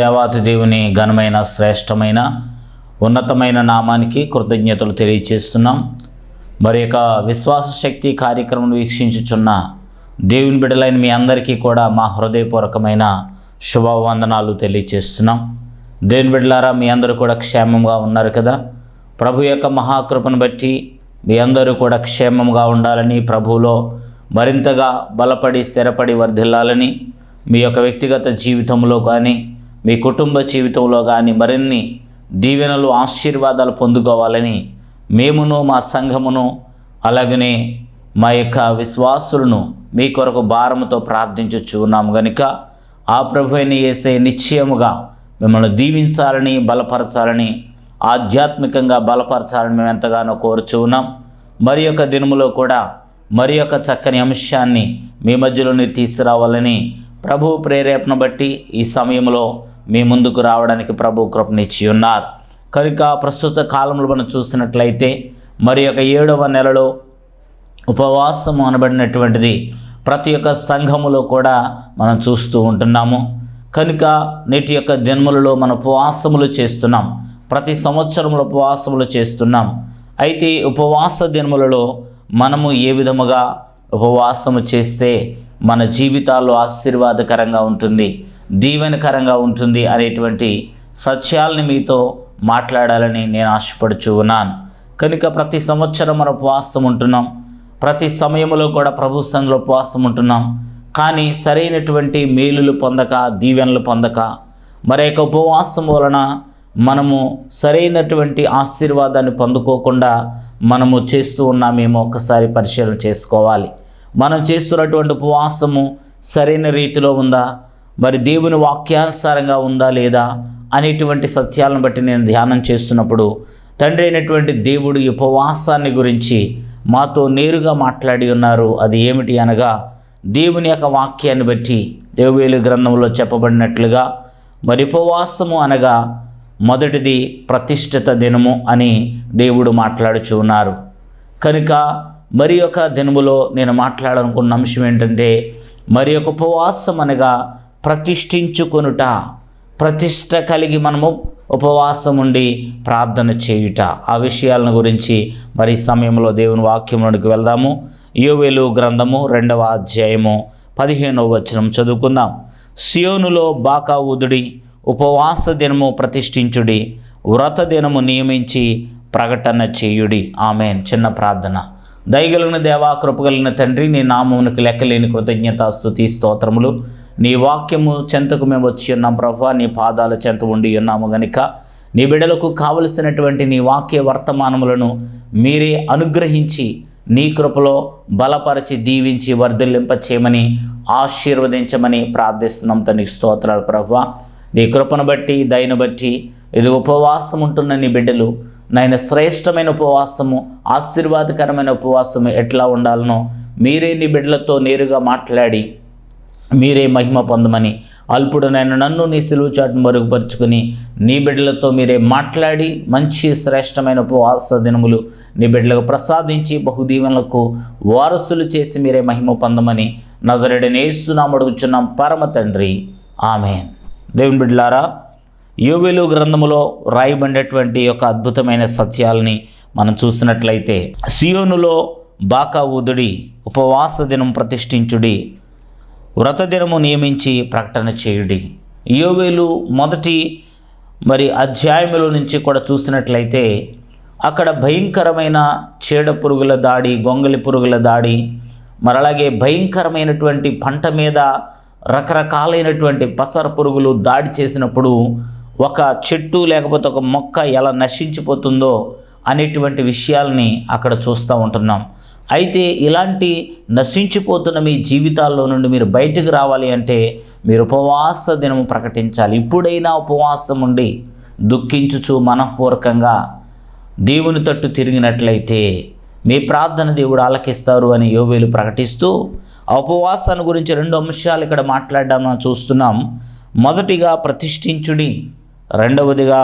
దేవాతి దేవుని ఘనమైన శ్రేష్టమైన ఉన్నతమైన నామానికి కృతజ్ఞతలు తెలియచేస్తున్నాం. మరి యొక్క విశ్వాస శక్తి కార్యక్రమం వీక్షించుచున్న దేవుని బిడ్డలైన మీ అందరికీ కూడా మా హృదయపూర్వకమైన శుభవందనాలు తెలియచేస్తున్నాం. దేవుని బిడ్డలారా మీ అందరూ కూడా క్షేమంగా ఉన్నారు కదా? ప్రభు యొక్క మహాకృపను బట్టి మీ అందరూ కూడా క్షేమంగా ఉండాలని ప్రభువులో మరింతగా బలపడి స్థిరపడి వర్ధిల్లాలని మీ యొక్క వ్యక్తిగత జీవితంలో కానీ మీ కుటుంబ జీవితంలో కానీ మరిన్ని దీవెనలు ఆశీర్వాదాలు పొందుకోవాలని మేమును మా సంఘమును అలాగనే మా యొక్క విశ్వాసులను మీ కొరకు భారముతో ప్రార్థించుచు ఉన్నాము గనుక ఆ ప్రభుని వేసే నిశ్చయముగా మిమ్మల్ని దీవించాలని బలపరచాలని ఆధ్యాత్మికంగా బలపరచాలని మేము ఎంతగానో కోరుచు ఉన్నాం. మరి యొక్క దినములో కూడా మరి యొక్క చక్కని అంశాన్ని మీ మధ్యలోని తీసుకురావాలని ప్రభు ప్రేరేపణ బట్టి ఈ సమయంలో మీ ముందుకు రావడానికి ప్రభు కృపనిచ్చి ఉన్నారు. కనుక ప్రస్తుత కాలంలో మనం చూసినట్లయితే మరి యొక్క ఏడవ నెలలో ఉపవాసం అనబడినటువంటిది ప్రతి ఒక్క సంఘములో కూడా మనం చూస్తూ ఉంటున్నాము. కనుక నేటి యొక్క జన్మలలో మన ఉపవాసములు చేస్తున్నాం. ప్రతి సంవత్సరంలో ఉపవాసములు చేస్తున్నాం. అయితే ఉపవాస దినములలో మనము ఏ విధముగా ఉపవాసము చేస్తే మన జీవితాల్లో ఆశీర్వాదకరంగా ఉంటుంది? దీవెనకరంగా ఉంటుంది అనేటువంటి సత్యాలని మీతో మాట్లాడాలని నేను ఆశపడుచు ఉన్నాను. కనుక ప్రతి సంవత్సరం మన ఉపవాసం ఉంటున్నాం. ప్రతి సమయంలో కూడా ప్రభు సంఘంలో ఉపవాసం ఉంటున్నాం. కానీ సరైనటువంటి మేలులు పొందక దీవెనలు పొందక మరొక ఉపవాసం వలన మనము సరైనటువంటి ఆశీర్వాదాన్ని పొందుకోకుండా మనము చేస్తూ ఉన్నామేమో ఒకసారి పరిశీలన చేసుకోవాలి. మనం చేస్తున్నటువంటి ఉపవాసము సరైన రీతిలో ఉందా? మరి దేవుని వాక్యానుసారంగా ఉందా లేదా అనేటువంటి సత్యాలను బట్టి నేను ధ్యానం చేస్తున్నప్పుడు తండ్రి అయినటువంటి దేవుడు ఉపవాసాన్ని గురించి మాతో నేరుగా మాట్లాడి ఉన్నారు. అది ఏమిటి అనగా దేవుని యొక్క వాక్యాన్ని బట్టి దేవేలు గ్రంథంలో చెప్పబడినట్లుగా మరి ఉపవాసము అనగా మొదటిది ప్రతిష్ఠిత దినము అని దేవుడు మాట్లాడుచు ఉన్నారు. కనుక మరి ఒక దినములో నేను మాట్లాడాలనుకున్న అంశం ఏంటంటే మరి ఒక ఉపవాసం అనగా ప్రతిష్ఠించుకొనుట ప్రతిష్ట కలిగి మనము ఉపవాసం ఉండి ప్రార్థన చేయుట. ఆ విషయాలను గురించి మరి సమయంలో దేవుని వాక్యంలోనికి వెళ్దాము. యోవేలు గ్రంథము రెండవ అధ్యాయము పదిహేనవ వచనం చదువుకుందాం. సియోనులో బాకా ఉదుడి ఉపవాస దినము ప్రతిష్ఠించుడి వ్రత దినము నియమించి ప్రకటన చేయుడి. ఆమె చిన్న ప్రార్థన. దయగలిగిన దేవా కృపగలిగిన తండ్రి నీ నామమునికి లెక్కలేని కృతజ్ఞత స్థుతి స్తోత్రములు. నీ వాక్యము చెంతకు మేము వచ్చి ఉన్నాం ప్రభా నీ పాదాల చెంత ఉండి ఉన్నాము గనుక నీ బిడ్డలకు కావలసినటువంటి నీ వాక్య వర్తమానములను మీరే అనుగ్రహించి నీ కృపలో బలపరిచి దీవించి వర్ధిల్లింప చేయమని ఆశీర్వదించమని ప్రార్థిస్తున్నాం తన స్తోత్రాలు ప్రభు. నీ కృపను బట్టి దయను బట్టి ఇది ఉపవాసం ఉంటున్న నీ బిడ్డలు నాయన శ్రేష్టమైన ఉపవాసము ఆశీర్వాదకరమైన ఉపవాసము ఎట్లా ఉండాలనో మీరే నీ బిడ్డలతో నేరుగా మాట్లాడి మీరే మహిమ పొందమని అల్పుడునైన నన్ను నీ సిలువు చాటును మరుగుపరుచుకుని నీ బిడ్డలతో మీరే మాట్లాడి మంచి శ్రేష్టమైన ఉపవాస దినములు నీ బిడ్డలకు ప్రసాదించి బహుదీవెనలకు వారసులు చేసి మీరే మహిమ పొందమని నజరడనేస్తున్నాం అడుగుచున్నాం. పరమ తండ్రి. ఆమె దేవుని బిడ్డలారా యోవేలు గ్రంథములో రాయబడినటువంటి యొక్క అద్భుతమైన సత్యాలని మనం చూసినట్లయితే సియోనులో బాకా ఊదుడి ఉపవాస దినం ప్రతిష్ఠించుడి వ్రతదినము నియమించి ప్రకటన చేయుడి. యోవేలు మొదటి మరి అధ్యాయముల నుంచి కూడా చూసినట్లయితే అక్కడ భయంకరమైన చీడ పురుగుల దాడి గొంగలి పురుగుల దాడి మరి అలాగే భయంకరమైనటువంటి పంట మీద రకరకాలైనటువంటి పసర పురుగులు దాడి చేసినప్పుడు ఒక చెట్టు లేకపోతే ఒక మొక్క ఎలా నశించిపోతుందో అనేటువంటి విషయాల్ని అక్కడ చూస్తూ ఉంటున్నాం. అయితే ఇలాంటి నశించిపోతున్న మీ జీవితాల్లో నుండి మీరు బయటకు రావాలి అంటే మీరు ఉపవాస దినము ప్రకటించాలి. ఇప్పుడైనా ఉపవాసం ఉండి దుఃఖించుచు మనఃపూర్వకంగా దేవుని తట్టు తిరిగినట్లయితే మీ ప్రార్థన దేవుడు ఆలకిస్తారు అని యోవేలు ప్రకటిస్తూ ఉపవాసాన్ని గురించి రెండు అంశాలు ఇక్కడ మాట్లాడడం మనం చూస్తున్నాం. మొదటిగా ప్రతిష్ఠించుడి రెండవదిగా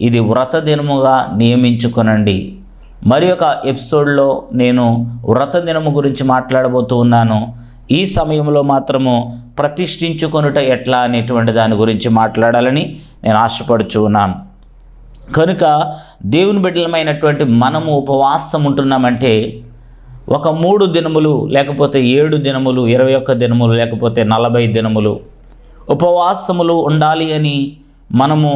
ఇది వ్రత దినముగా నియమించుకొనండి. మరి ఒక ఎపిసోడ్లో నేను వ్రత దినము గురించి మాట్లాడబోతూ ఉన్నాను. ఈ సమయంలో మాత్రము ప్రతిష్ఠించుకొనుట ఎట్లా అనేటువంటి దాని గురించి మాట్లాడాలని నేను ఆశపడుచు ఉన్నాను. కనుక దేవుని బిడ్డలమైనటువంటి మనము ఉపవాసం ఉంటున్నామంటే ఒక మూడు దినములు లేకపోతే ఏడు దినములు ఇరవై ఒక్క దినములు లేకపోతే నలభై దినములు ఉపవాసములు ఉండాలి అని మనము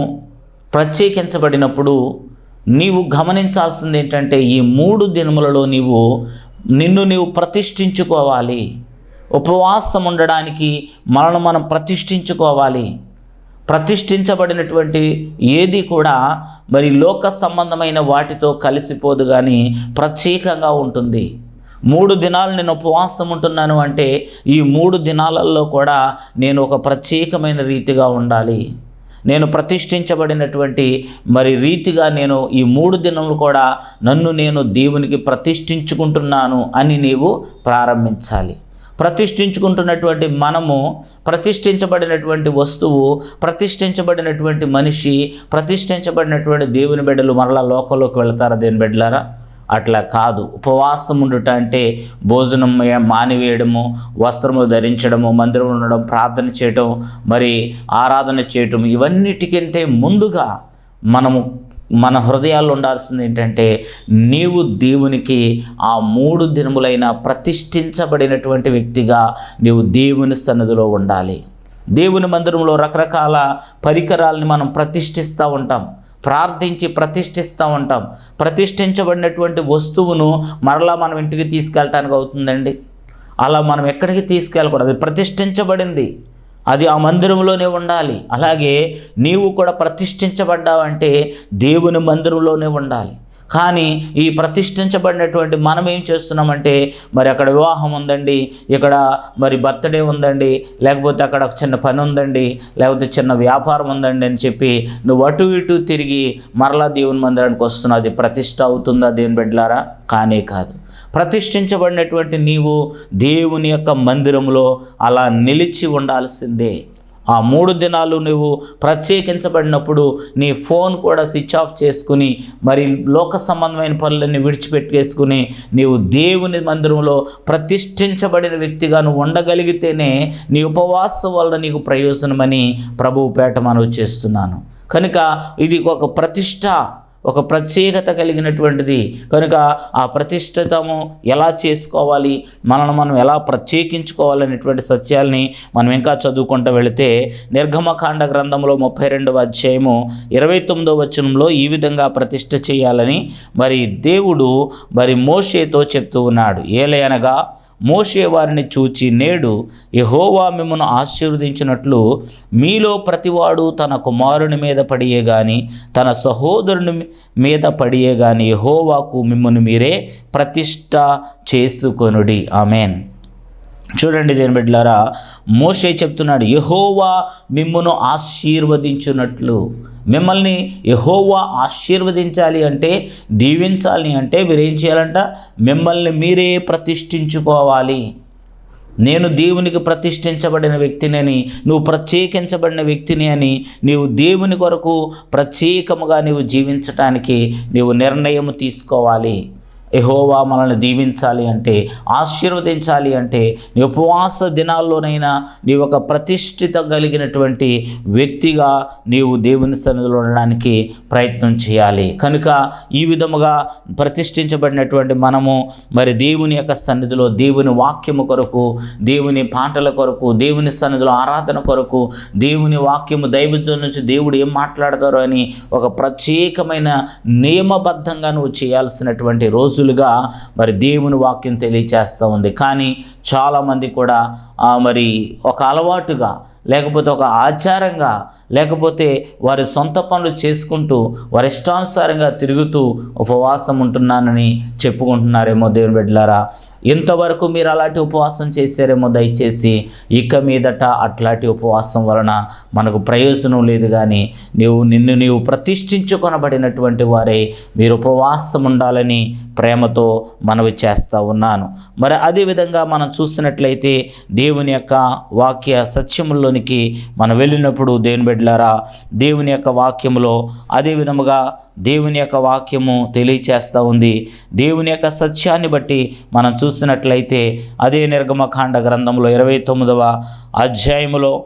ప్రత్యేకించబడినప్పుడు నీవు గమనించాల్సింది ఏంటంటే ఈ మూడు దినములలో నీవు నిన్ను నీవు ప్రతిష్ఠించుకోవాలి. ఉపవాసం ఉండడానికి మనల్ని మనం ప్రతిష్ఠించుకోవాలి. ప్రతిష్ఠించబడినటువంటి ఏది కూడా మరి లోక సంబంధమైన వాటితో కలిసిపోదు కానీ ప్రత్యేకంగా ఉంటుంది. మూడు దినాలు నేను ఉపవాసం ఉంటున్నాను అంటే ఈ మూడు దినాలలో కూడా నేను ఒక ప్రత్యేకమైన రీతిగా ఉండాలి. నేను ప్రతిష్ఠించబడినటువంటి మరి రీతిగా నేను ఈ మూడు దినములు కూడా నన్ను నేను దేవునికి ప్రతిష్ఠించుకుంటున్నాను అని నీవు ప్రారంభించాలి. ప్రతిష్ఠించుకుంటున్నటువంటి మనము ప్రతిష్ఠించబడినటువంటి వస్తువు ప్రతిష్ఠించబడినటువంటి మనిషి ప్రతిష్ఠించబడినటువంటి దేవుని బిడ్డలు మరలా లోకంలోకి వెళతారా దేని బిడ్డలారా? అట్లా కాదు. ఉపవాసం ఉండుట అంటే భోజనం మానివేయడము వస్త్రము ధరించడము మందిరం ఉండడం ప్రార్థన చేయటం మరి ఆరాధన చేయటం ఇవన్నిటికంటే ముందుగా మనము మన హృదయాల్లో ఉండాల్సింది ఏంటంటే నీవు దేవునికి ఆ మూడు దినములైన ప్రతిష్ఠించబడినటువంటి వ్యక్తిగా నీవు దేవుని సన్నిధిలో ఉండాలి. దేవుని మందిరంలో రకరకాల పరికరాలని మనం ప్రతిష్ఠిస్తూ ఉంటాం. ప్రార్థించి ప్రతిష్ఠిస్తూ ఉంటాం. ప్రతిష్ఠించబడినటువంటి వస్తువును మరలా మనం ఇంటికి తీసుకెళ్ళటానికి అవుతుందండి. అలా మనం ఎక్కడికి తీసుకెళ్ళకూడదు. అది ప్రతిష్ఠించబడింది. అది ఆ మందిరంలోనే ఉండాలి. అలాగే నీవు కూడా ప్రతిష్ఠించబడ్డావంటే దేవుని మందిరంలోనే ఉండాలి. కానీ ఈ ప్రతిష్ఠించబడినటువంటి మనం ఏం చేస్తున్నామంటే మరి అక్కడ వివాహం ఉందండి ఇక్కడ మరి బర్త్డే ఉందండి లేకపోతే అక్కడ ఒక చిన్న పని ఉందండి లేకపోతే చిన్న వ్యాపారం ఉందండి అని చెప్పి నువ్వు అటు ఇటు తిరిగి మరలా దేవుని మందిరానికి వస్తున్నావు. అది ప్రతిష్ట అవుతుందా దేవుని బిడ్డలారా? కానే కాదు. ప్రతిష్ఠించబడినటువంటి నీవు దేవుని యొక్క మందిరంలో అలా నిలిచి ఉండాల్సిందే. ఆ మూడు దినాలు నువ్వు ప్రత్యేకించబడినప్పుడు నీ ఫోన్ కూడా స్విచ్ ఆఫ్ చేసుకుని మరి లోక సంబంధమైన పనులన్నీ విడిచిపెట్టేసుకుని నీవు దేవుని మందిరంలో ప్రతిష్ఠించబడిన వ్యక్తిగా నువ్వు ఉండగలిగితేనే నీ ఉపవాసం వల్ల నీకు ప్రయోజనమని ప్రభువు పేట మనవి చేస్తున్నాను. కనుక ఇది ఒక ప్రతిష్ట. ఒక ప్రత్యేకత కలిగినటువంటిది. కనుక ఆ ప్రతిష్ఠితము ఎలా చేసుకోవాలి? మనల్ని మనం ఎలా ప్రత్యేకించుకోవాలనేటువంటి సత్యాల్ని మనం ఇంకా చదువుకుంటూ వెళితే నిర్గమకాండ గ్రంథంలో ముప్పై రెండవ అధ్యాయము ఇరవై తొమ్మిదో వచనంలో ఈ విధంగా ప్రతిష్ఠ చేయాలని మరి దేవుడు మరి మోషేతో చెప్తూ ఉన్నాడు. ఏలయనగా మోషే వారిని చూచి నేడు యహోవా మిమ్మను ఆశీర్వదించినట్లు మీలో ప్రతివాడు తన కుమారుని మీద పడియే గాని తన సహోదరుని మీద పడియే గాని యహోవాకు మిమ్మల్ని మీరే ప్రతిష్ట చేసుకొనుడి. ఆమెన్. చూడండి దేని బిడ్డలారా మోషే చెప్తున్నాడు యహోవా మిమ్మను ఆశీర్వదించున్నట్లు మిమ్మల్ని యహోవా ఆశీర్వదించాలి అంటే దీవించాలి అంటే మీరేం చేయాలంట? మిమ్మల్ని మీరే ప్రతిష్ఠించుకోవాలి. నేను దేవునికి ప్రతిష్ఠించబడిన వ్యక్తిని నువ్వు ప్రత్యేకించబడిన వ్యక్తిని అని నీవు దేవుని కొరకు ప్రత్యేకముగా నీవు జీవించటానికి నీవు నిర్ణయం తీసుకోవాలి. ఎహోవా మనల్ని దీవించాలి అంటే ఆశీర్వదించాలి అంటే నీ ఉపవాస దినాల్లోనైనా నీ ఒక ప్రతిష్ఠిత కలిగినటువంటి వ్యక్తిగా నీవు దేవుని సన్నిధిలో ఉండడానికి ప్రయత్నం చేయాలి. కనుక ఈ విధముగా ప్రతిష్ఠించబడినటువంటి మనము మరి దేవుని యొక్క సన్నిధిలో దేవుని వాక్యము కొరకు దేవుని పాటల కొరకు దేవుని సన్నిధిలో ఆరాధన కొరకు దేవుని వాక్యము దైవజం నుంచి దేవుడు ఏం మాట్లాడతారో అని ఒక ప్రత్యేకమైన నియమబద్ధంగా నువ్వు చేయాల్సినటువంటి రోజు రోజులుగా మరి దేవుని వాక్యం తెలియచేస్తూ ఉంది. కానీ చాలామంది కూడా మరి ఒక అలవాటుగా లేకపోతే ఒక ఆచారంగా లేకపోతే వారి సొంత పనులు చేసుకుంటూ వారి ఇష్టానుసారంగా తిరుగుతూ ఉపవాసం ఉంటున్నానని చెప్పుకుంటున్నారేమో దేవుని బిడ్డలారా. ఇంతవరకు మీరు అలాంటి ఉపవాసం చేశారేమో దయచేసి ఇక మీదట అట్లాంటి ఉపవాసం వలన మనకు ప్రయోజనం లేదు కానీ నీవు నిన్ను నీవు ప్రతిష్ఠించుకొనబడినటువంటి వారే మీరు ఉపవాసం ఉండాలని ప్రేమతో మనవి చేస్తూ ఉన్నాను. మరి అదేవిధంగా మనం చూసినట్లయితే దేవుని యొక్క వాక్య సత్యముల్లోనికి మనం వెళ్ళినప్పుడు దేవుని బిడ్డలారా దేవుని యొక్క వాక్యములో అదే విధముగా దేవుని యొక్క వాక్యము తెలియచేస్తూ ఉంది. దేవుని యొక్క సత్యాన్ని బట్టి మనం చూసినట్లయితే అదే నిర్గమకాండ గ్రంథంలో ఇరవై తొమ్మిదవ అధ్యాయములో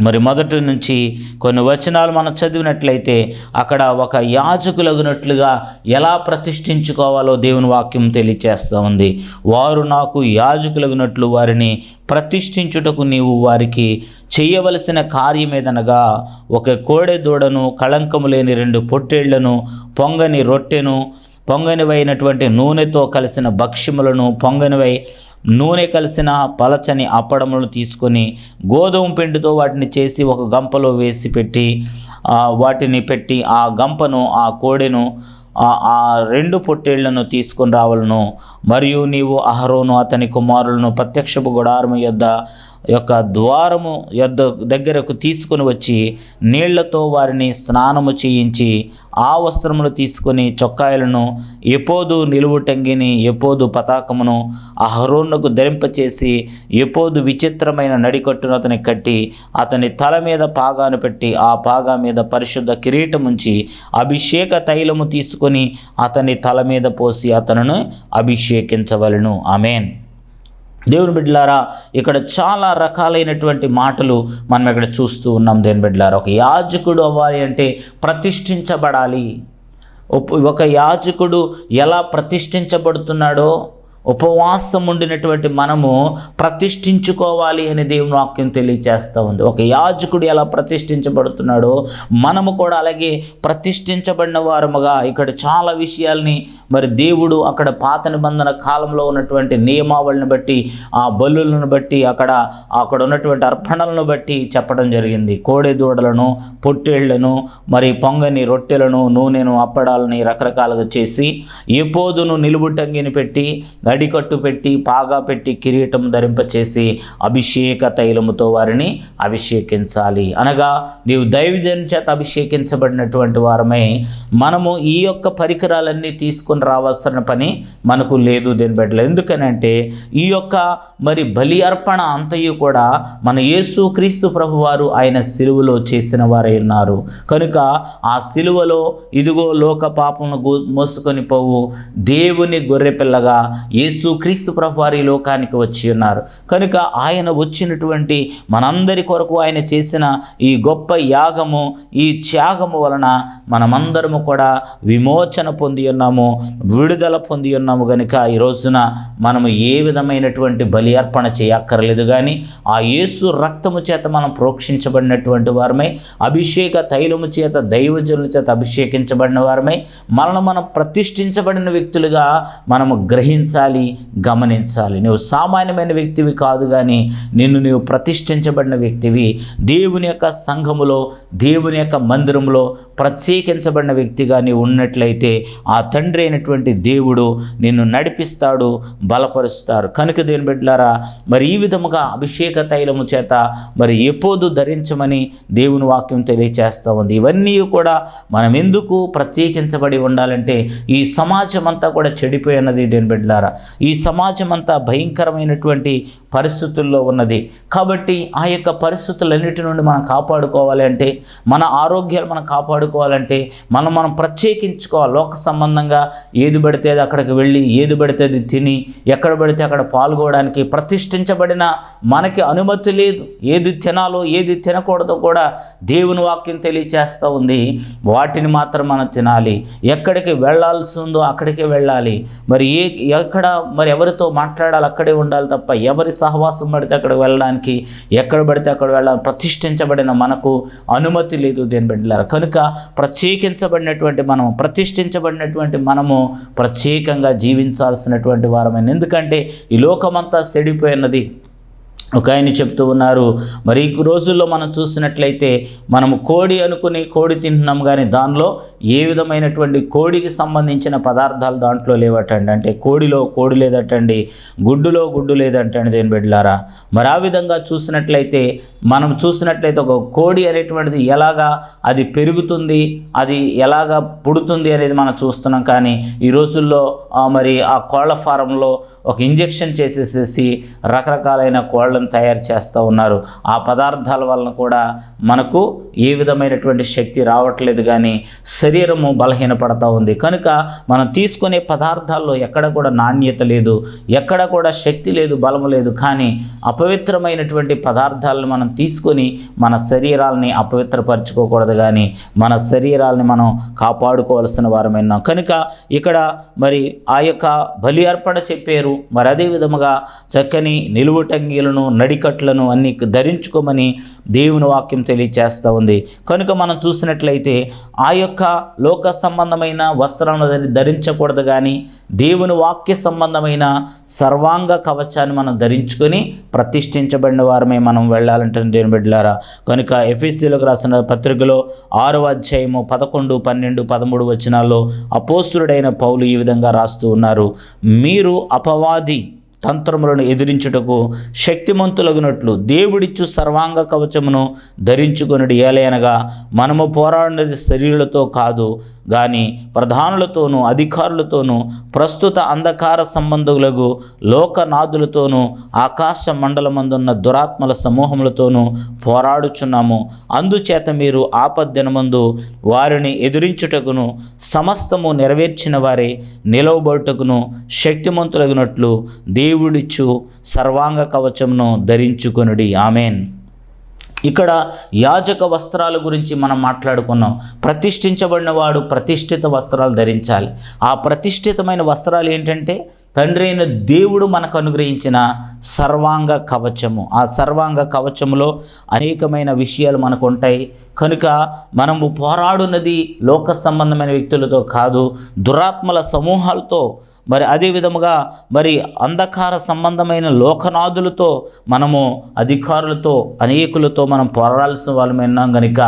మరి మొదటి నుంచి కొన్ని వచనాలు మనం చదివినట్లయితే అక్కడ ఒక యాజకులగినట్లుగా ఎలా ప్రతిష్ఠించుకోవాలో దేవుని వాక్యం తెలియచేస్తూ ఉంది. వారు నాకు యాజకులగినట్లు వారిని ప్రతిష్ఠించుటకు నీవు వారికి చేయవలసిన కార్యమేదనగా ఒక కోడె దూడను కళంకము లేని రెండు పొట్టేళ్ళను పొంగని రొట్టెను పొంగనివైనటువంటి నూనెతో కలిసిన భక్ష్యములను పొంగనివై నూనె కలిసిన పలచని అప్పడములను తీసుకొని గోధుమ పిండితో వాటిని చేసి ఒక గంపలో వేసి పెట్టి వాటిని పెట్టి ఆ గంపను ఆ కోడెను ఆ- రెండు పొట్టేళ్ళను తీసుకుని రావలను. మరియు నీవు అహరోను అతని కుమారులను ప్రత్యక్షపు గుడారము యొద్ద యొక్క ద్వారము యొద్ దగ్గరకు తీసుకొని వచ్చి నీళ్ళతో వారిని స్నానము చేయించి ఆ వస్త్రములు తీసుకొని చొక్కాయలను ఎపోదు నిలువుటంగిని ఎపోదు పతాకమును అహరోనుకు ధరింపచేసి ఎపోదు విచిత్రమైన నడికట్టును అతని కట్టి అతని తల మీద పాగాను పెట్టి ఆ పాగా మీద పరిశుద్ధ కిరీటం ఉంచి అభిషేక తైలము తీసుకొని అతని తల మీద పోసి అతనును అభిషేకించవలను. ఆమెన్. దేవుని బిడ్డలారా ఇక్కడ చాలా రకాలైనటువంటి మాటలు మనం ఇక్కడ చూస్తూ ఉన్నాం దేవుని బిడ్డలారా. ఒక యాజకుడు అవ్వాలి అంటే ప్రతిష్ఠించబడాలి. ఒక యాజకుడు ఎలా ప్రతిష్ఠించబడుతున్నాడో ఉపవాసం ఉండినటువంటి మనము ప్రతిష్ఠించుకోవాలి అని దేవుని వాక్యం తెలియచేస్తూ ఉంది. ఒక యాజకుడు ఎలా ప్రతిష్ఠించబడుతున్నాడో మనము కూడా అలాగే ప్రతిష్ఠించబడిన వారముగా ఇక్కడ చాలా విషయాల్ని మరి దేవుడు అక్కడ పాత నిబంధన కాలంలో ఉన్నటువంటి నియమావళిని బట్టి ఆ బలులను బట్టి అక్కడ అక్కడ ఉన్నటువంటి అర్పణలను బట్టి చెప్పడం జరిగింది. కోడె దూడలను పొట్టేళ్ళను మరి పొంగని రొట్టెలను నూనెను అప్పడాలని రకరకాలుగా చేసి ఎపోదును నిలుబుటంగిని పెట్టి నడికట్టు పెట్టి పాగా పెట్టి కిరీటం ధరింపచేసి అభిషేక తైలముతో వారిని అభిషేకించాలి. అనగా నీవు దైవజన్ చేత అభిషేకించబడినటువంటి వారమై మనము ఈ యొక్క పరికరాలన్నీ తీసుకొని రావాల్సిన పని మనకు లేదు దీని బిడ్డలు ఎందుకనంటే ఈ యొక్క మరి బలి అర్పణ అంతయు కూడా మన యేసు క్రీస్తు ప్రభువారు ఆయన సిలువలో చేసిన వారై ఉన్నారు. కనుక ఆ సిలువలో ఇదిగో లోక పాపమును మోసుకొని పోవు. దేవుని గొర్రెపిల్లగా యేసు క్రీస్తు ప్రభువారు లోకానికి వచ్చి ఉన్నారు. కనుక ఆయన వచ్చినటువంటి మనందరి కొరకు ఆయన చేసిన ఈ గొప్ప యాగము ఈ త్యాగము వలన మనమందరము కూడా విమోచన పొంది ఉన్నాము విడుదల పొంది ఉన్నాము గనుక ఈ రోజున మనము ఏ విధమైనటువంటి బలి అర్పణ చేయక్కర్లేదు కానీ ఆ యేసు రక్తము చేత మనం ప్రోక్షించబడినటువంటి వారమై అభిషేక తైలము చేత దైవజనుల చేత అభిషేకించబడిన వారమై మనల్ని మనం ప్రతిష్ఠించబడిన వ్యక్తులుగా మనము గ్రహించాలి. గమనించాలి. నువ్వు సామాన్యమైన వ్యక్తివి కాదు కానీ నిన్ను నీవు ప్రతిష్ఠించబడిన వ్యక్తివి దేవుని యొక్క సంఘములో దేవుని యొక్క మందిరంలో ప్రత్యేకించబడిన వ్యక్తిగా నీవు ఉన్నట్లయితే ఆ తండ్రి అయినటువంటి దేవుడు నిన్ను నడిపిస్తాడు బలపరుస్తాడు. కనుక దేని బిడ్డలారా మరి ఈ విధముగా అభిషేక తైలము చేత మరి ఎపోదు ధరించమని దేవుని వాక్యం తెలియచేస్తూ ఉంది. ఇవన్నీ కూడా మనం ఎందుకు ప్రత్యేకించబడి ఉండాలంటే ఈ సమాజం అంతా కూడా చెడిపోయినది దేని బిడ్డలారా. ఈ సమాజం అంతా భయంకరమైనటువంటి పరిస్థితుల్లో ఉన్నది. కాబట్టి ఆ యొక్క పరిస్థితులన్నిటి నుండి మనం కాపాడుకోవాలి అంటే మన ఆరోగ్యాలు మనం కాపాడుకోవాలంటే మనం మనం ప్రత్యేకించుకోవాలి. లోక సంబంధంగా ఏది పడితే అది అక్కడికి వెళ్ళి ఏది పడితే అది తిని ఎక్కడ పడితే అక్కడ పాల్గొనడానికి ప్రతిష్ఠించబడిన మనకి అనుమతి లేదు. ఏది తినాలో ఏది తినకూడదో కూడా దేవుని వాక్యం తెలియచేస్తూ ఉంది. వాటిని మాత్రం మనం తినాలి. ఎక్కడికి వెళ్ళాల్సి ఉందో అక్కడికి వెళ్ళాలి. మరి ఏ ఎక్కడ మరి ఎవరితో మాట్లాడాలి అక్కడే ఉండాలి తప్ప ఎవరి సహవాసం పడితే అక్కడికి వెళ్ళడానికి ఎక్కడ పడితే అక్కడ వెళ్ళాలి ప్రతిష్ఠించబడిన మనకు అనుమతి లేదు దేని బిడ్డలారా. కనుక ప్రత్యేకించబడినటువంటి మనము ప్రతిష్ఠించబడినటువంటి మనము ప్రత్యేకంగా జీవించాల్సినటువంటి వారమైన ఎందుకంటే ఈ లోకమంతా సెడిపోయినది ఒక ఆయన చెప్తూ ఉన్నారు మరి ఈ రోజుల్లో మనం చూసినట్లయితే మనము కోడి అనుకుని కోడి తింటున్నాం కానీ దానిలో ఏ విధమైనటువంటి కోడికి సంబంధించిన పదార్థాలు దాంట్లో లేవటండి? అంటే కోడిలో కోడి లేదటండి గుడ్డులో గుడ్డు లేదంటండి దేని బిడ్డలారా. మరి ఆ విధంగా చూసినట్లయితే మనం చూసినట్లయితే ఒక కోడి అనేటువంటిది ఎలాగా అది పెరుగుతుంది అది ఎలాగా పుడుతుంది అనేది మనం చూస్తున్నాం. కానీ ఈ రోజుల్లో మరి ఆ కోళ్ళ ఫారంలో ఒక ఇంజెక్షన్ చేసేసేసి రకరకాలైన కోళ్ళ పదార్థాలను తయారు చేస్తూ ఉన్నారు. ఆ పదార్థాల వలన కూడా మనకు ఏ విధమైనటువంటి శక్తి రావట్లేదు కానీ శరీరము బలహీనపడతా ఉంది. కనుక మనం తీసుకునే పదార్థాల్లో ఎక్కడ కూడా నాణ్యత లేదు ఎక్కడ కూడా శక్తి లేదు బలము లేదు. కానీ అపవిత్రమైనటువంటి పదార్థాలను మనం తీసుకొని మన శరీరాలని అపవిత్రపరచుకోకూడదు కానీ మన శరీరాలని మనం కాపాడుకోవాల్సిన వారమైనాం. కనుక ఇక్కడ మరి ఆ యొక్క బలి అర్పణ చెప్పారు. మరి అదే విధముగా చక్కని నిలువుటంగీలను నడికట్లను అన్ని ధరించుకోమని దేవుని వాక్యం తెలియచేస్తూ ఉంది. కనుక మనం చూసినట్లయితే ఆ యొక్క లోక సంబంధమైన వస్త్రాలను ధరించకూడదు కానీ దేవుని వాక్య సంబంధమైన సర్వాంగ కవచాన్ని మనం ధరించుకొని ప్రతిష్ఠించబడిన వారమే మనం వెళ్ళాలంటే దేవుని బిడ్డలారా. కనుక ఎఫ్ఎస్సీలకు రాసిన పత్రికలో ఆరో అధ్యాయము పదకొండు పన్నెండు పదమూడు వచనాల్లో అపోసురుడైన పౌలు ఈ విధంగా రాస్తూ ఉన్నారు. మీరు అపవాది తంత్రములను ఎదిరించుటకు శక్తిమంతులగునట్లు దేవుడిచ్చు సర్వాంగ కవచమును ధరించుకొనుడి ఏలయనగా మనము పోరాడినది శరీరులతో కాదు కానీ ప్రధానులతోనూ అధికారులతోనూ ప్రస్తుత అంధకార సంబంధులకు లోకనాథులతోనూ ఆకాశ మండలమందున్న దురాత్మల సమూహములతోనూ పోరాడుచున్నాము. అందుచేత మీరు ఆపద్దినమందు వారిని ఎదిరించుటకును సమస్తము నెరవేర్చిన వారే నిలవబడుటకును శక్తిమంతులగినట్లు దేవుడిచ్చు సర్వాంగ కవచమును ధరించుకొనుడి. ఆమెన్. ఇక్కడ యాజక వస్త్రాల గురించి మనం మాట్లాడుకున్నాం. ప్రతిష్ఠించబడిన వాడు ప్రతిష్ఠిత వస్త్రాలు ధరించాలి. ఆ ప్రతిష్ఠితమైన వస్త్రాలు ఏంటంటే తండ్రి అయిన దేవుడు మనకు అనుగ్రహించిన సర్వాంగ కవచము. ఆ సర్వాంగ కవచములో అనేకమైన విషయాలు మనకు ఉంటాయి. కనుక మనము పోరాడున్నది లోక సంబంధమైన వ్యక్తులతో కాదు దురాత్మల సమూహాలతో మరి అదే విధముగా మరి అంధకార సంబంధమైన లోకనాథులతో మనము అధికారులతో అనేకులతో మనం పోరాడాల్సిన వాళ్ళమే ఉన్నాం కనుక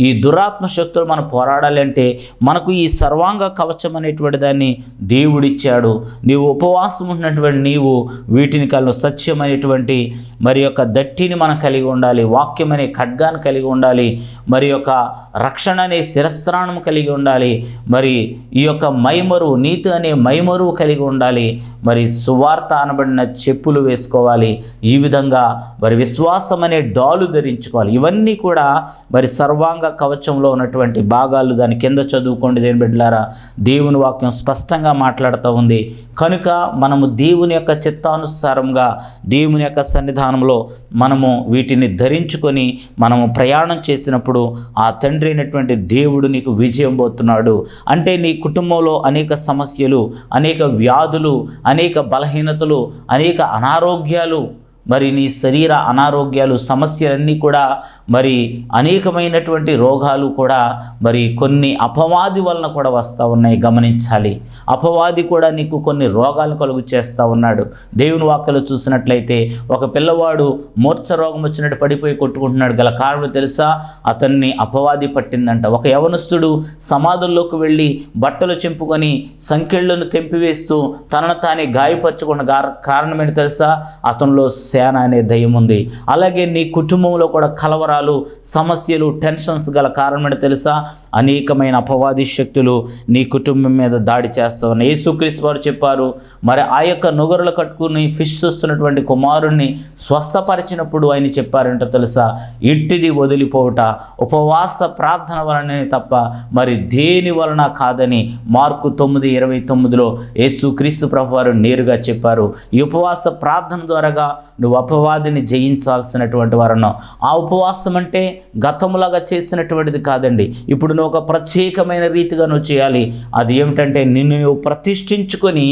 ఈ దురాత్మ శక్తులు మనం పోరాడాలి అంటే మనకు ఈ సర్వాంగ కవచం అనేటువంటి దాన్ని దేవుడిచ్చాడు. నీవు ఉపవాసం ఉన్నటువంటి నీవు వీటిని కలు సత్యమైనటువంటి మరి యొక్క దట్టిని మనం కలిగి ఉండాలి వాక్యం అనే ఖడ్గాన్ని కలిగి ఉండాలి మరి యొక్క రక్షణ అనే శిరస్త్రాణం కలిగి ఉండాలి మరి ఈ యొక్క మైమరు నీతి అనే మైమరువు కలిగి ఉండాలి. మరి సువార్త అనబడిన చెప్పులు వేసుకోవాలి. ఈ విధంగా మరి విశ్వాసం అనే డాలు ధరించుకోవాలి. ఇవన్నీ కూడా మరి సర్వాంగ కవచంలో ఉన్నటువంటి భాగాలు దాని కింద చదువుకోండి దేని బిడ్డలారా. దేవుని వాక్యం స్పష్టంగా మాట్లాడుతూ ఉంది. కనుక మనము దేవుని యొక్క చిత్తానుసారంగా దేవుని యొక్క సన్నిధానంలో మనము వీటిని ధరించుకొని మనము ప్రయాణం చేసినప్పుడు ఆ తండ్రి అయినటువంటి దేవుడు నీకు విజయం పోతున్నాడు. అంటే నీ కుటుంబంలో అనేక సమస్యలు అనేక వ్యాధులు అనేక బలహీనతలు అనేక అనారోగ్యాలు మరి నీ శరీర అనారోగ్యాలు సమస్యలన్నీ కూడా మరి అనేకమైనటువంటి రోగాలు కూడా మరి కొన్ని అపవాది వలన కూడా వస్తూ ఉన్నాయి. గమనించాలి. అపవాది కూడా నీకు కొన్ని రోగాలు కలుగు చేస్తూ ఉన్నాడు. దేవుని వాక్యలో చూసినట్లయితే ఒక పిల్లవాడు మూర్ఛ రోగం వచ్చినట్టు పడిపోయి కొట్టుకుంటున్నాడు. గల కారణం తెలుసా? అతన్ని అపవాది పట్టిందంట. ఒక యవనస్తుడు సమాధుల్లోకి వెళ్ళి బట్టలు చింపుకొని సంకెళ్ళను తెంపివేస్తూ తనను తానే గాయపరచుకున్న గార- కారణం ఏంటి తెలుసా? అతనిలో సేన అనే దయ్యం ఉంది. అలాగే నీ కుటుంబంలో కూడా కలవరాలు సమస్యలు టెన్షన్స్ గల కారణమైన తెలుసా? అనేకమైన అపవాది శక్తులు నీ కుటుంబం మీద దాడి చేస్తూ ఉన్నాయి. యేసుక్రీస్తు వారు చెప్పారు మరి ఆ యొక్క నుగరులు కట్టుకుని ఫిష్ చూస్తున్నటువంటి కుమారుణ్ణి స్వస్థపరిచినప్పుడు ఆయన చెప్పారంట తెలుసా? ఇట్టిది వదిలిపోవుట ఉపవాస ప్రార్థన వలననే తప్ప మరి దేని వలన కాదని మార్కు తొమ్మిది ఇరవై తొమ్మిదిలో యేసుక్రీస్తు ప్రభు వారు నేరుగా చెప్పారు. ఈ ఉపవాస ప్రార్థన ద్వారాగా నువ్వు అపవాదిని జయించాల్సినటువంటి వారన్నావు. ఆ ఉపవాసం అంటే గతములాగా చేసినటువంటిది కాదండి. ఇప్పుడు నువ్వు ఒక ప్రత్యేకమైన రీతిగా నువ్వు చేయాలి. అది ఏమిటంటే నిన్ను నువ్వు ప్రతిష్ఠించుకొని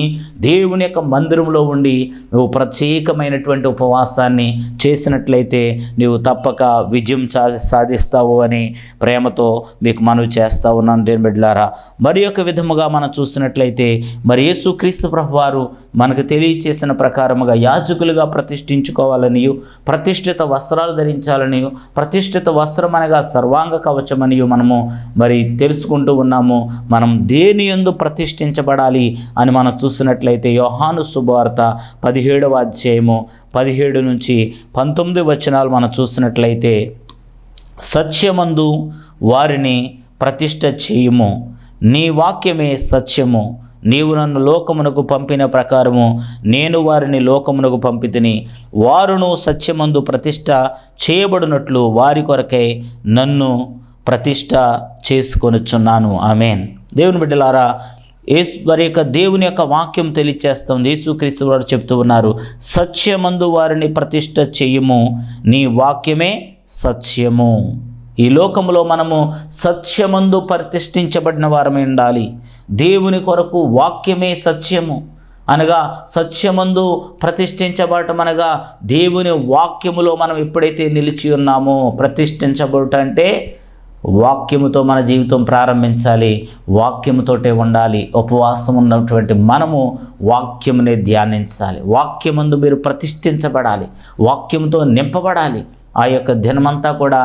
దేవుని యొక్క మందిరంలో ఉండి నువ్వు ప్రత్యేకమైనటువంటి ఉపవాసాన్ని చేసినట్లయితే నీవు తప్పక విజయం సా సాధిస్తావు అని ప్రేమతో మీకు మనవి చేస్తా ఉన్నాను దేని బిడ్డలారా. మరి యొక్క విధముగా మనం చూసినట్లయితే మరి యేసుక్రీస్తు ప్రభు వారు మనకు తెలియచేసిన ప్రకారముగా యాజకులుగా ధరించుకోవాలనియు ప్రతిష్ఠిత వస్త్రాలు ధరించాలనియు ప్రతిష్ఠిత వస్త్రం అనగా సర్వాంగ కవచమనియు మనము మరి తెలుసుకుంటూ ఉన్నాము. మనం దేని ఎందు ప్రతిష్ఠించబడాలి అని మనం చూసినట్లయితే యోహాను శుభవార్త పదిహేడవ అధ్యాయము పదిహేడు నుంచి పంతొమ్మిది వచనాలు మనం చూసినట్లయితే సత్యమందు వారిని ప్రతిష్ట చేయుము. నీ వాక్యమే సత్యము. నీవు నన్ను లోకమునకు పంపిన ప్రకారము నేను వారిని లోకమునకు పంపితిని. వారును సత్యమందు ప్రతిష్ట చేయబడినట్లు వారి కొరకై నన్ను ప్రతిష్ట చేసుకొనిచున్నాను. ఆమెన్. దేవుని బిడ్డలారా యేసు వారి యొక్క దేవుని యొక్క వాక్యం తెలియచేస్తుంది. యేసుక్రీస్తు వారు చెప్తూ ఉన్నారు సత్యమందు వారిని ప్రతిష్ట చేయము. నీ వాక్యమే సత్యము. ఈ లోకంలో మనము సత్యమందు ప్రతిష్ఠించబడిన వారమై ఉండాలి. దేవుని కొరకు వాక్యమే సత్యము. అనగా సత్యమందు ప్రతిష్ఠించబడటం అనగా దేవుని వాక్యములో మనం ఎప్పుడైతే నిలిచి ఉన్నామో ప్రతిష్ఠించబడటం అంటే వాక్యముతో మన జీవితం ప్రారంభించాలి. వాక్యముతోటే ఉండాలి. ఉపవాసం ఉన్నటువంటి మనము వాక్యమునే ధ్యానించాలి. వాక్యమందు మీరు ప్రతిష్ఠించబడాలి. వాక్యంతో నింపబడాలి. ఆ యొక్క దినమంతా కూడా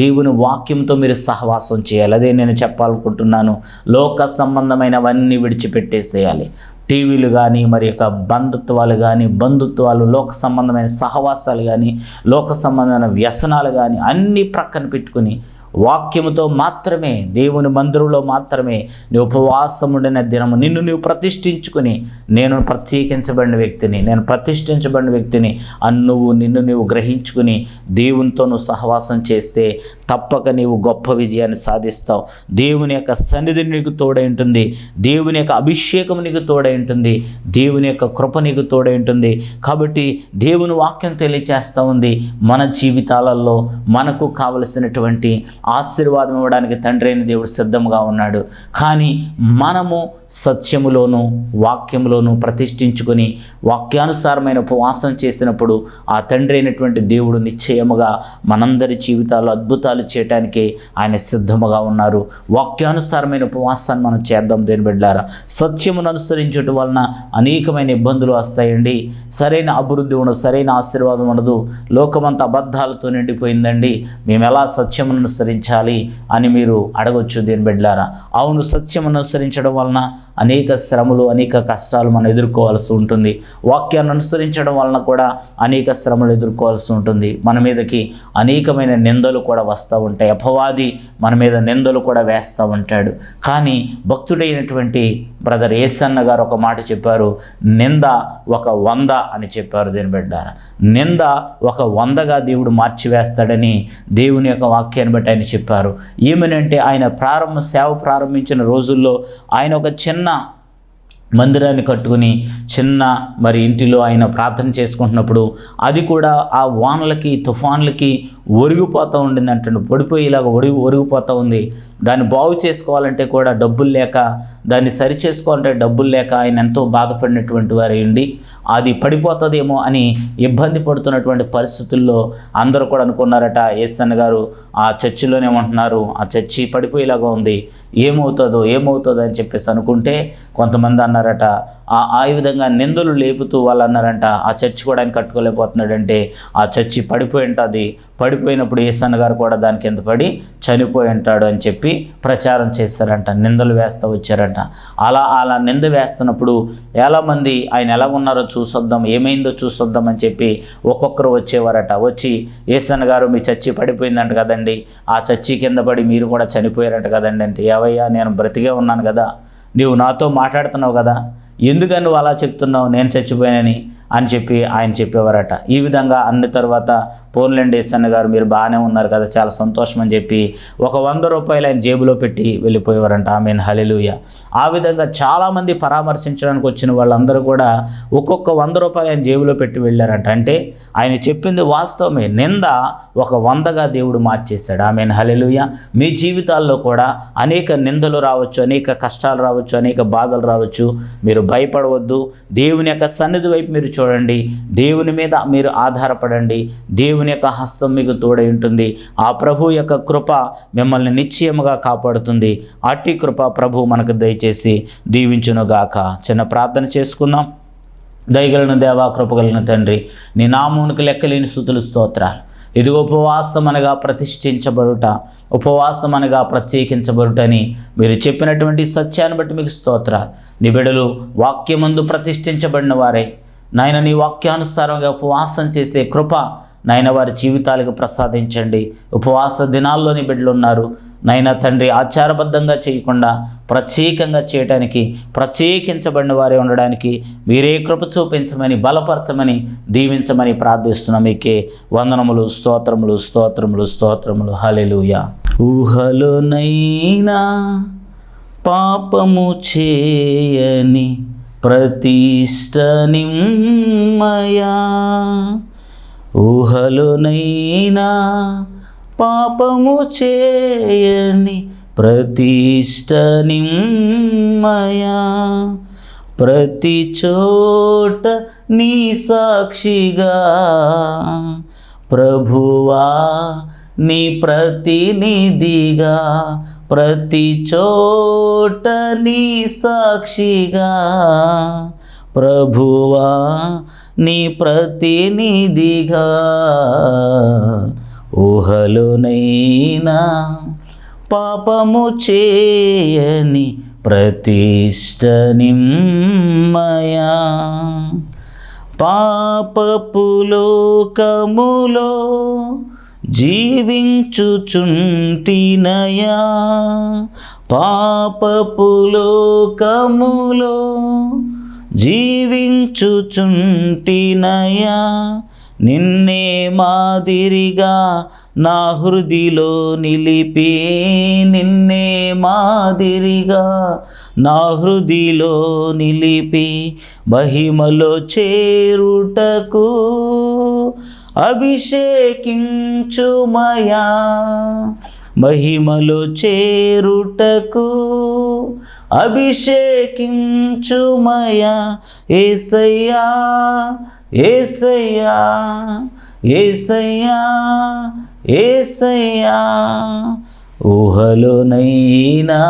దేవుని వాక్యంతో మీరు సహవాసం చేయాలి. అదే నేను చెప్పాలనుకుంటున్నాను. లోక సంబంధమైనవన్నీ విడిచిపెట్టేసేయాలి. టీవీలు కానీ మరి యొక్క బంధుత్వాలు కానీ బంధుత్వాలు లోక సంబంధమైన సహవాసాలు కానీ లోక సంబంధమైన వ్యసనాలు కానీ అన్నీ ప్రక్కన పెట్టుకుని వాక్యముతో మాత్రమే దేవుని మందిరంలో మాత్రమే నీ ఉపవాసం ఉండిన దినము నిన్ను నీవు ప్రతిష్ఠించుకుని నేను ప్రత్యేకించబడిన వ్యక్తిని నేను ప్రతిష్ఠించబడిన వ్యక్తిని అని నువ్వు నిన్ను నీవు గ్రహించుకుని దేవునితో నువ్వు సహవాసం చేస్తే తప్పక నీవు గొప్ప విజయాన్ని సాధిస్తావు. దేవుని యొక్క సన్నిధి నీకు తోడై ఉంటుంది. దేవుని యొక్క అభిషేకం నీకు తోడై ఉంటుంది. దేవుని యొక్క కృప నీకు తోడై ఉంటుంది. కాబట్టి దేవుని వాక్యం తెలియచేస్తూ ఉంది. మన జీవితాలలో మనకు కావలసినటువంటి ఆశీర్వాదం ఇవ్వడానికి తండ్రి అయిన దేవుడు సిద్ధంగా ఉన్నాడు. కానీ మనము సత్యములోను వాక్యములోను ప్రతిష్ఠించుకొని వాక్యానుసారమైన ఉపవాసం చేసినప్పుడు ఆ తండ్రి అయినటువంటి దేవుడు నిశ్చయముగా మనందరి జీవితాల్లో అద్భుతాలు చేయటానికి ఆయన సిద్ధముగా ఉన్నారు. వాక్యానుసారమైన ఉపవాసాన్ని మనం చేద్దాం దేని బిడ్డారా సత్యమును అనుసరించడం వలన అనేకమైన ఇబ్బందులు వస్తాయండి. సరైన అభివృద్ధి ఉండదు సరైన ఆశీర్వాదం ఉండదు. లోకమంతా అబద్ధాలతో నిండిపోయిందండి. మేము ఎలా సత్యమును అనుసరించాలి అని మీరు అడగొచ్చు దేని బిడ్డారా అవును సత్యమును అనుసరించడం వలన అనేక శ్రమలు అనేక కష్టాలు మనం ఎదుర్కోవాల్సి ఉంటుంది. వాక్యాన్ని అనుసరించడం వలన కూడా అనేక శ్రమలు ఎదుర్కోవాల్సి ఉంటుంది. మన మీదకి అనేకమైన నిందలు కూడా వస్తూ ఉంటాయి. అపవాది మన మీద నిందలు కూడా వేస్తూ ఉంటాడు. కానీ భక్తుడైనటువంటి బ్రదర్ ఏసన్న గారు ఒక మాట చెప్పారు నింద ఒక వంద అని చెప్పారు దీని బిడ్డారు నింద ఒక వందగా దేవుడు మార్చివేస్తాడని దేవుని యొక్క వాక్యాన్ని బట్టి ఆయన చెప్పారు. ఏమనంటే ఆయన ప్రారంభ సేవ ప్రారంభించిన రోజుల్లో ఆయన ఒక చిన్న మందిరాన్ని కట్టుకుని చిన్న మరి ఇంటిలో ఆయన ప్రార్థన చేసుకుంటున్నప్పుడు అది కూడా ఆ వానలకి తుఫాన్లకి ఒరిగిపోతూ ఉండింది అంటుండు. పడిపోయేలాగా ఒరిగి ఒరిగిపోతూ ఉంది. దాన్ని బాగు చేసుకోవాలంటే కూడా డబ్బులు లేక దాన్ని సరి చేసుకోవాలంటే డబ్బులు లేక ఆయన ఎంతో బాధపడినటువంటి వారు ఉండి అది పడిపోతుందేమో అని ఇబ్బంది పడుతున్నటువంటి పరిస్థితుల్లో అందరూ కూడా అనుకున్నారట ఏసన్ గారు ఆ చర్చిలోనే ఉంటున్నారు ఆ చర్చి పడిపోయేలాగా ఉంది ఏమవుతుందో ఏమవుతుందో అని చెప్పేసి అనుకుంటే కొంతమంది అన్నారట ఆ ఆ విధంగా నిందలు లేపుతూ వాళ్ళు అన్నారంట ఆ చర్చి కూడా ఆయన కట్టుకోలేకపోతున్నాడంటే ఆ చర్చి పడిపోయి ఉంటుంది పడిపోయినప్పుడు ఏసన్న గారు కూడా దాని కింద పడి చనిపోయి ఉంటాడు అని చెప్పి ప్రచారం చేస్తారంట నిందలు వేస్తూ వచ్చారంట. అలా అలా నింద వేస్తున్నప్పుడు చాలామంది ఆయన ఎలా ఉన్నారో చూసొద్దాం ఏమైందో చూసొద్దాం అని చెప్పి ఒక్కొక్కరు వచ్చేవారట. వచ్చి ఏసన్న గారు మీ చర్చి పడిపోయిందంట కదండి ఆ చర్చి కింద పడి మీరు కూడా చనిపోయారంట కదండి అంటే ఏవయ్యా నేను బ్రతికే ఉన్నాను కదా నీవు నాతో మాట్లాడుతున్నావు కదా ఎందుకని నువ్వు అలా చెప్తున్నావు? నేను చచ్చిపోయానని అని చెప్పి ఆయన చెప్పేవారట. ఈ విధంగా అన్న తర్వాత పోన్లండి ఎస్ఎన్ గారు మీరు బాగానే ఉన్నారు కదా చాలా సంతోషం అని చెప్పి ఒక వంద రూపాయలు ఆయన జేబులో పెట్టి వెళ్ళిపోయేవారంట. ఆమెన్ హలెలుయ ఆ విధంగా చాలామంది పరామర్శించడానికి వచ్చిన వాళ్ళందరూ కూడా ఒక్కొక్క వంద రూపాయలు ఆయన జేబులో పెట్టి వెళ్ళారంట. అంటే ఆయన చెప్పింది వాస్తవమే. నింద ఒక వందగా దేవుడు మార్చేశాడు. ఆమె హలెలుయ మీ జీవితాల్లో కూడా అనేక నిందలు రావచ్చు అనేక కష్టాలు రావచ్చు అనేక బాధలు రావచ్చు. మీరు భయపడవద్దు. దేవుని యొక్క సన్నిధి వైపు మీరు చూడండి. చూడండి. దేవుని మీద మీరు ఆధారపడండి. దేవుని యొక్క హస్తం మీకు తోడై ఉంటుంది. ఆ ప్రభు యొక్క కృప మిమ్మల్ని నిశ్చయముగా కాపాడుతుంది. అట్టి కృప ప్రభు మనకు దయచేసి దీవించునుగాక. చిన్న ప్రార్థన చేసుకుందాం. దయగలను దేవా కృపగలిగిన తండ్రి నీ నామునికి లెక్కలేని స్థుతులు స్తోత్రాలు. ఇది ఉపవాసం అనగా ప్రతిష్ఠించబడుట ఉపవాసం అనగా ప్రత్యేకించబడుటని మీరు చెప్పినటువంటి సత్యాన్ని బట్టి మీకు స్తోత్ర నీ బిడలు వాక్యమందు ప్రతిష్ఠించబడిన వారే. నాయన నీ వాక్యానుసారంగా ఉపవాసం చేసే కృప నాయన వారి జీవితాలకు ప్రసాదించండి. ఉపవాస దినాల్లోని బిడ్డలున్నారు ఉన్నారు. నైనా తండ్రి ఆచారబద్ధంగా చేయకుండా ప్రత్యేకంగా చేయడానికి ప్రత్యేకించబడిన వారే ఉండడానికి మీరే కృప చూపించమని బలపరచమని దీవించమని ప్రార్థిస్తున్నాం మీకే వందనములు స్తోత్రములు స్తోత్రములు స్తోత్రములు. హలెలుయ ఊహలోనైనా పాపము చేయని ప్రతిష్ట నిమ్మయా. ఊహలోనైనా పాపము చేయని ప్రతిష్ట నిమ్మయా. ప్రతి చోట నీ సాక్షిగా ప్రభువా నీ ప్రతినిధిగా ప్రతి చోట నీ సాక్షిగా ప్రభువా నీ ప్రతినిధిగా. ఊహలోనైనా పాపము చేయని ప్రతిష్ట నిమ్మయా. పాపపు లోకములో జీవించుచుంటినయా? పాపపు లోకములో జీవించుచుంటినయా? నిన్నే మాదిరిగా నా హృదిలో నిలిపి నిన్నే మాదిరిగా నా హృదిలో నిలిపి మహిమలో చేరుటకు అభిషేకించుమయా. మహిమలో చేరుటకు అభిషేకించుమయా. ఏసయ్యా ఏసయ్యా ఏసయ్యా ఏసయ్యా. ఊహలోనైనా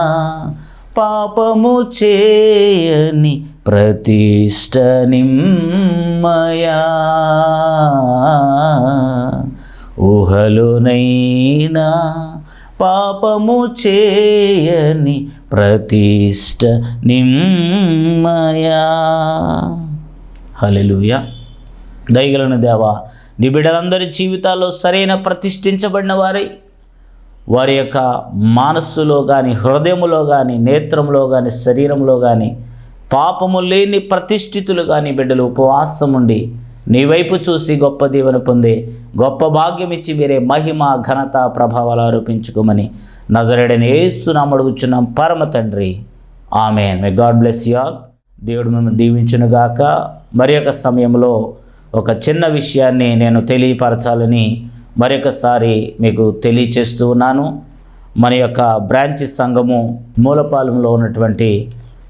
పాపము చేయని ప్రతిష్ట నిమ్మయా. ఊహలునైనా పాపము చేయని ప్రతిష్ట నిమ్మయా. హలెలుయ దయగలను దేవా నీ బిడ్డలందరి జీవితాల్లో సరైన ప్రతిష్ఠించబడిన వారై వారి యొక్క మనస్సులో కానీ హృదయములో కానీ నేత్రంలో కానీ శరీరంలో కానీ పాపము లేని ప్రతిష్ఠితులు కానీ బిడ్డలు ఉపవాసం ఉండి నీ వైపు చూసి గొప్ప దీవెన పొందే గొప్ప భాగ్యం ఇచ్చి మీరే మహిమ ఘనత ప్రభావాలు ఆరోపించుకోమని నజరేడని ఏస్తున్నాం అడుగుచున్నాం. పరమ తండ్రి. ఆమె may God bless you all దేవుడు మిమ్మల్ని దీవించునుగాక మరి యొక్క సమయంలో ఒక చిన్న విషయాన్ని నేను తెలియపరచాలని మరొకసారి మీకు తెలియచేస్తూ ఉన్నాను. మన యొక్క బ్రాంచ్ సంఘము మూలపాలెంలో ఉన్నటువంటి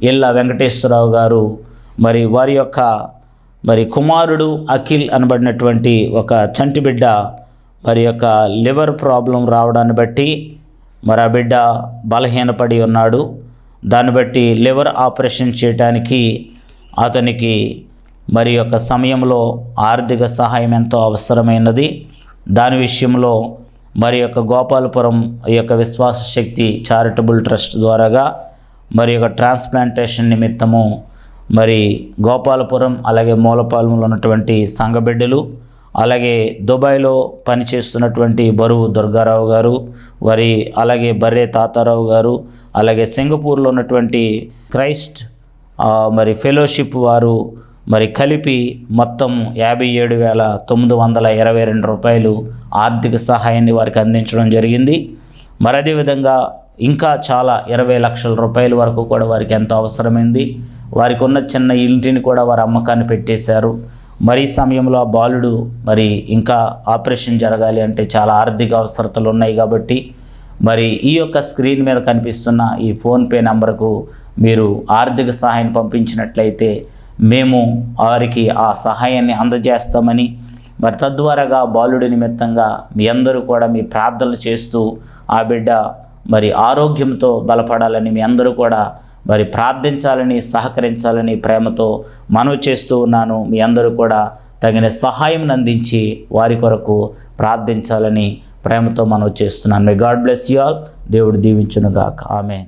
ఇళ్ళ వెంకటేశ్వరరావు గారు మరి వారి యొక్క మరి కుమారుడు అఖిల్ అనబడినటువంటి ఒక చంటి బిడ్డ మరి యొక్క లివర్ ప్రాబ్లం రావడాన్ని బట్టి మరి ఆ బిడ్డ బలహీనపడి ఉన్నాడు. దాన్ని బట్టి లివర్ ఆపరేషన్ చేయడానికి అతనికి మరి యొక్క సమయంలో ఆర్థిక సహాయం ఎంతో అవసరమైనది. దాని విషయంలో మరి యొక్క గోపాలపురం ఈ యొక్క విశ్వాస శక్తి చారిటబుల్ ట్రస్ట్ ద్వారాగా మరి యొక్క ట్రాన్స్ప్లాంటేషన్ నిమిత్తము మరి గోపాలపురం అలాగే మూలపాలెంలో ఉన్నటువంటి సంఘబిడ్డలు అలాగే దుబాయ్లో పనిచేస్తున్నటువంటి బరువు దుర్గారావు గారు వారి అలాగే బర్రే తాతారావు గారు అలాగే సింగపూర్లో ఉన్నటువంటి క్రైస్ట్ మరి ఫెలోషిప్ వారు మరి కలిపి మొత్తం యాభై ఏడు వేల తొమ్మిది వందల ఇరవై రెండు రూపాయలు ఆర్థిక సహాయాన్ని వారికి అందించడం జరిగింది. మరి అదేవిధంగా ఇంకా చాలా ఇరవై లక్షల రూపాయల వరకు కూడా వారికి ఎంతో అవసరమైంది. వారికి ఉన్న చిన్న ఇంటిని కూడా వారు అమ్మకాన్ని పెట్టేశారు. మరి ఈ సమయంలో ఆ బాలుడు మరి ఇంకా ఆపరేషన్ జరగాలి అంటే చాలా ఆర్థిక అవసరతలు ఉన్నాయి కాబట్టి మరి ఈ యొక్క స్క్రీన్ మీద కనిపిస్తున్న ఈ ఫోన్పే నెంబర్కు మీరు ఆర్థిక సహాయం పంపించినట్లయితే మేము వారికి ఆ సహాయాన్ని అందజేస్తామని మరి తద్వారాగా బాలుడి నిమిత్తంగా మీ అందరూ కూడా మీ ప్రార్థనలు చేస్తూ ఆ బిడ్డ మరి ఆరోగ్యంతో బలపడాలని మీ అందరూ కూడా మరి ప్రార్థించాలని సహకరించాలని ప్రేమతో మనవి చేస్తూ ఉన్నాను. మీ అందరూ కూడా తగిన సహాయం అందించి వారి కొరకు ప్రార్థించాలని ప్రేమతో మనవి చేస్తున్నాను. May God bless you all దేవుడు దీవించునుగాక. ఆమె